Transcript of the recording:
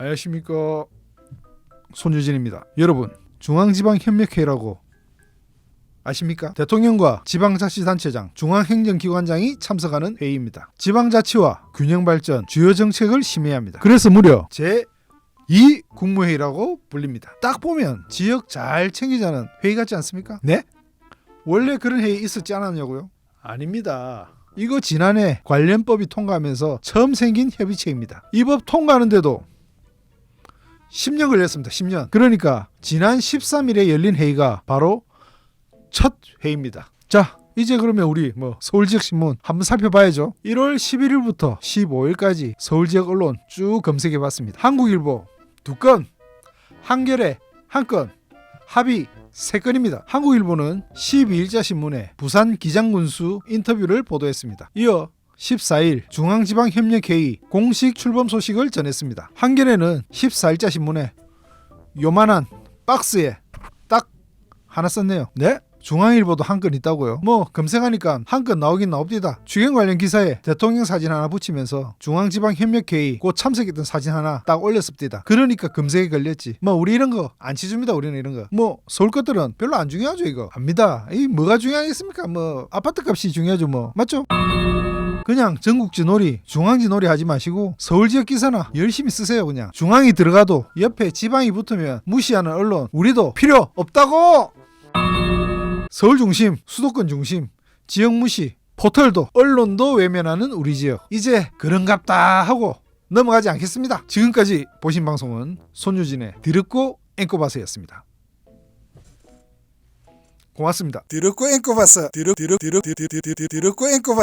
안녕하십니까 손유진입니다. 여러분 중앙지방협력회의라고 아십니까? 대통령과 지방자치단체장, 중앙행정기관장이 참석하는 회의입니다. 지방자치와 균형발전, 주요 정책을 심의해야 합니다. 그래서 무려 제2 국무회의라고 불립니다. 딱 보면 지역 잘 챙기자는 회의 같지 않습니까? 네? 원래 그런 회의 있었지 않았냐고요? 아닙니다. 이거 지난해 관련법이 통과하면서 처음 생긴 협의체입니다. 이 법 통과하는데도 10년 걸렸습니다. 10년. 그러니까 지난 13일에 열린 회의가 바로 첫 회의입니다. 자, 이제 그러면 우리 뭐 서울 지역 신문 한번 살펴봐야죠. 1월 11일부터 15일까지 서울 지역 언론 쭉 검색해 봤습니다. 한국일보 두 건, 한겨레 한 건, 합의 세 건입니다. 한국일보는 12일자 신문에 부산 기장군수 인터뷰를 보도했습니다. 이어 14일 중앙지방협력회의 공식 출범 소식을 전했습니다. 한겨레는 14일자 신문에 요만한 박스에 딱 하나 썼네요. 네? 중앙일보도 한 건 있다고요. 뭐 검색하니까 한 건 나오긴 나옵니다. 주경 관련 기사에 대통령 사진 하나 붙이면서 중앙지방협력회의 곧 참석했던 사진 하나 딱 올렸습니다. 그러니까 검색에 걸렸지. 뭐 우리 이런 거 안 치줍니다. 우리는 이런 거. 뭐 서울 것들은 별로 안 중요하죠 이거. 압니다. 이 뭐가 중요하겠습니까? 뭐 아파트 값이 중요하죠 뭐. 맞죠? 그냥 전국지 놀이, 중앙지 놀이 하지 마시고 서울 지역 기사나 열심히 쓰세요 그냥. 중앙이 들어가도 옆에 지방이 붙으면 무시하는 언론 우리도 필요 없다고. 서울 중심, 수도권 중심, 지역 무시, 포털도 언론도 외면하는 우리 지역. 이제 그런갑다 하고 넘어가지 않겠습니다. 지금까지 보신 방송은 손유진의 드럽고 앵꼬바스였습니다. 고맙습니다. 드럽고 앵꼬바스 드럽 드럽 드럽 드럽 드럽 드럽고 앵꼬바스